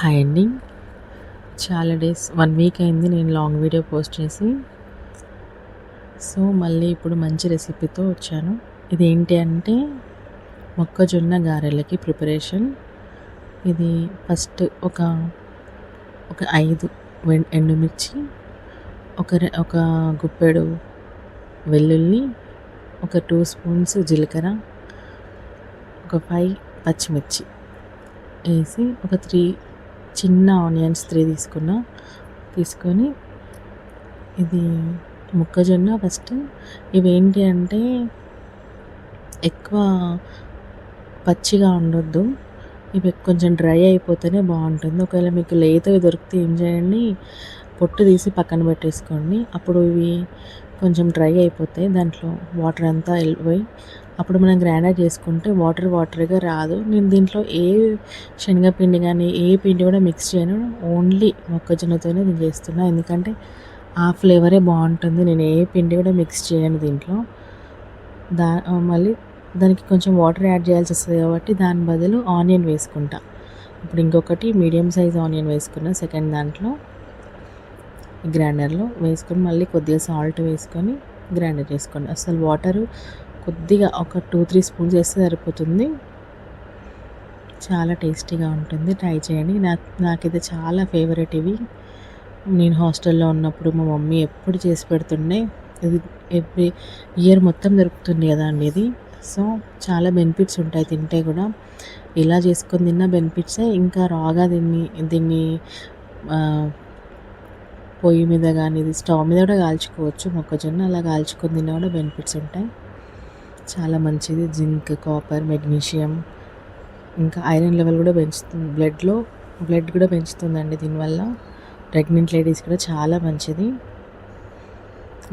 Hi అండి చాలా days one week అయింది నేను లాంగ్ వీడియో పోస్ట్ చేసి. సో మళ్ళీ ఇప్పుడు మంచి రెసిపీతో వచ్చాను. ఇది ఏంటి అంటే మొక్కజొన్న గారెలకి ప్రిపరేషన్ ఇది ఫస్ట్ ఒక ఒక ఐదు ఎండుమిర్చి ఒక ఒక గుప్పెడు వెల్లుల్లి ఒక టూ స్పూన్స్ జీలకర్ర ఒక ఫైవ్ పచ్చిమిర్చి. వేసి ఒక త్రీ చిన్న ఆనియన్స్ త్రీ తీసుకున్నా. తీసుకొని ఇది మొక్కజొన్న ఫస్ట్. ఇవేంటి అంటే ఎక్కువ పచ్చిగా ఉండొద్దు. ఇవి కొంచెం డ్రై అయిపోతేనే బాగుంటుంది. ఒకవేళ మీకు లేతవి దొరికితే ఏం చేయండి? పొట్టు తీసి పక్కన పెట్టేసుకోండి. అప్పుడు ఇవి కొంచెం డ్రై అయిపోతాయి దాంట్లో వాటర్ అంతా వెళ్ళిపోయి అప్పుడు మనం గ్రైండర్ చేసుకుంటే వాటర్ వాటర్గా రాదు. నేను దీంట్లో ఏ శనగపిండి కానీ ఏ పిండి కూడా మిక్స్ చేయను. ఓన్లీ మొక్కజొన్నతోనే నేను చేస్తున్నా. ఎందుకంటే ఆ ఫ్లేవరే బాగుంటుంది. నేను ఏ పిండి కూడా మిక్స్ చేయను దీంట్లో. దా మళ్ళీ దానికి కొంచెం వాటర్ యాడ్ చేయాల్సి వస్తుంది కాబట్టి దాని బదులు ఆనియన్ వేసుకుంటా. ఇప్పుడు ఇంకొకటి మీడియం సైజ్ ఆనియన్ వేసుకున్నా సెకండ్ దాంట్లో. గ్రైండర్లో వేసుకొని మళ్ళీ కొద్దిగా సాల్ట్ వేసుకొని గ్రైండర్ చేసుకోండి. అసలు వాటర్ కొద్దిగా ఒక టూ త్రీ స్పూన్స్ వేస్తే సరిపోతుంది. చాలా టేస్టీగా ఉంటుంది. ట్రై చేయండి. నాకు నాకైతే చాలా ఫేవరెట్ ఇవి. నేను హాస్టల్లో ఉన్నప్పుడు మా మమ్మీ ఎప్పుడు చేసి పెడుతుండే. ఇది ఎవ్రీ ఇయర్ మొత్తం దొరుకుతుంది కదా అండి ఇది. సో చాలా బెనిఫిట్స్ ఉంటాయి తింటే కూడా. ఇలా చేసుకొని తిన్న బెనిఫిట్సే. ఇంకా రాగా దీన్ని దీన్ని పొయ్యి మీద కానీ ఇది స్టవ్ మీద కూడా కాల్చుకోవచ్చు. మొక్కజొన్న అలా కాల్చుకొని తిన్నా కూడా బెనిఫిట్స్ ఉంటాయి. చాలా మంచిది. జింక్ కాపర్ మెగ్నీషియం ఇంకా ఐరన్ లెవెల్ కూడా పెంచుతుంది. బ్లడ్లో బ్లడ్ కూడా పెంచుతుందండి దీనివల్ల. ప్రెగ్నెంట్ లేడీస్ కూడా చాలా మంచిది.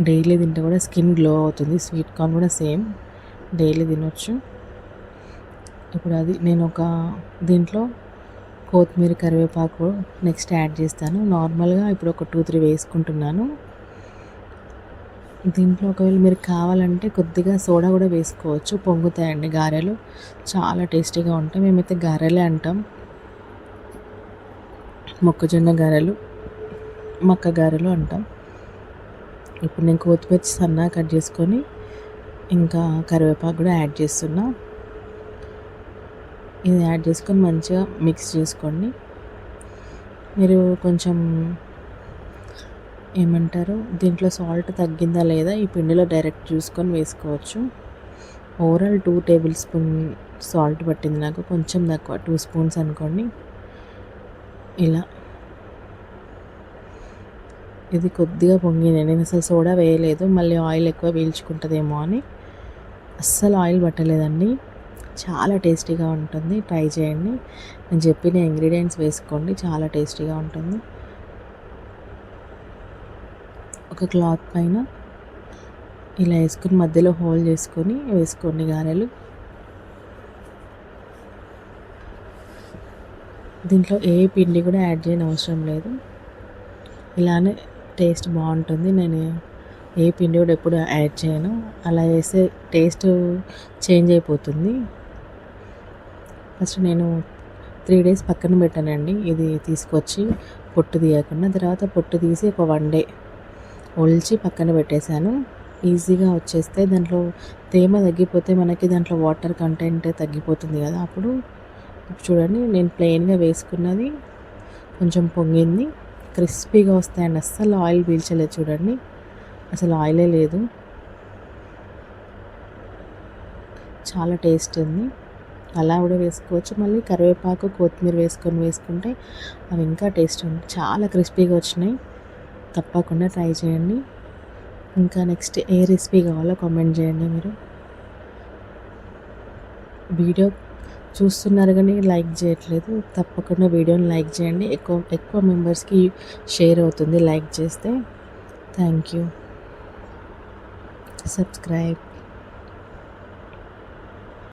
డైలీ తింటే కూడా స్కిన్ గ్లో అవుతుంది. స్వీట్ కార్న్ కూడా సేమ్. డైలీ తినొచ్చు. ఇప్పుడు అది నేను ఒక దీంట్లో కొత్తిమీర కరివేపాకు నెక్స్ట్ యాడ్ చేస్తాను. నార్మల్గా ఇప్పుడు ఒక టూ త్రీ వేసుకుంటున్నాను. దీంట్లో ఒకవేళ మీరు కావాలంటే కొద్దిగా సోడా కూడా వేసుకోవచ్చు. పొంగుతాయండి గారెలు. చాలా టేస్టీగా ఉంటాయి. మేమైతే గారెలే అంటాం. మొక్కజొన్న గారెలు మక్క గారెలు అంటాం. ఇప్పుడు నేను కొత్తిమీర సన్నగా కట్ చేసుకొని ఇంకా కరివేపాకు కూడా యాడ్ చేస్తున్నా. ఇది యాడ్ చేసుకొని మంచిగా మిక్స్ చేసుకోండి. మీరు కొంచెం ఏమంటారు దీంట్లో సాల్ట్ తగ్గిందా లేదా ఈ పిండిలో డైరెక్ట్ చూసుకొని వేసుకోవచ్చు. Overall two table spoon salt పట్టింది నాకు కొంచెం తక్కువ టూ స్పూన్స్ అనుకోండి. ఇలా. ఇది కొద్దిగా పొంగింది నేను అసలు సోడా వేయలేదు మళ్ళీ ఆయిల్ ఎక్కువ పీల్చుకుంటుందేమో అని. అస్సలు ఆయిల్ పట్టలేదండి. చాలా టేస్టీగా ఉంటుంది. ట్రై చేయండి. నేను చెప్పిన ఇంగ్రీడియంట్స్ వేసుకోండి. చాలా టేస్టీగా ఉంటుంది. ఒక క్లాత్ పైన ఇలా వేసుకుని మధ్యలో హోల్ చేసుకొని వేసుకోండి గారెలు. దీంట్లో ఏ పిండి కూడా యాడ్ చేయని అవసరం లేదు. ఇలానే టేస్ట్ బాగుంటుంది. నేను ఏ పిండి కూడా ఎప్పుడు యాడ్ చేయను. అలా చేస్తే టేస్ట్ చేంజ్ అయిపోతుంది. ఫస్ట్ నేను త్రీ డేస్ పక్కన పెట్టానండి. ఇది తీసుకొచ్చి పొట్టు తీయకుండా తర్వాత పొట్టు తీసి ఒక వన్ డే ఒలిచి పక్కన పెట్టేశాను. ఈజీగా వచ్చేస్తే దాంట్లో తేమ తగ్గిపోతే మనకి దాంట్లో వాటర్ కంటెంట్ తగ్గిపోతుంది కదా. అప్పుడు చూడండి నేను ప్లెయిన్గా వేసుకున్నది కొంచెం పొంగింది. క్రిస్పీగా వస్తాయండి. అస్సలు ఆయిల్ పీల్చలేదు చూడండి. అసలు ఆయిలే లేదు. చాలా టేస్ట్ ఉంది. అలా కూడా వేసుకోవచ్చు. మళ్ళీ కరివేపాకు కొత్తిమీర వేసుకొని వేసుకుంటే అవి ఇంకా టేస్ట్ ఉంటాయి చాలా క్రిస్పీగా వచ్చినాయి. తప్పకుండా ట్రై చేయండి. ఇంకా నెక్స్ట్ ఏ రెసిపీ కావాలో కామెంట్ చేయండి మీరు. వీడియో చూస్తున్నారు కానీ లైక్ చేయట్లేదు. తప్పకుండా వీడియోని లైక్ చేయండి. ఎక్కువ ఎక్కువ మెంబర్స్కి షేర్ అవుతుంది లైక్ చేస్తే. Thank you. సబ్స్క్రైబ్.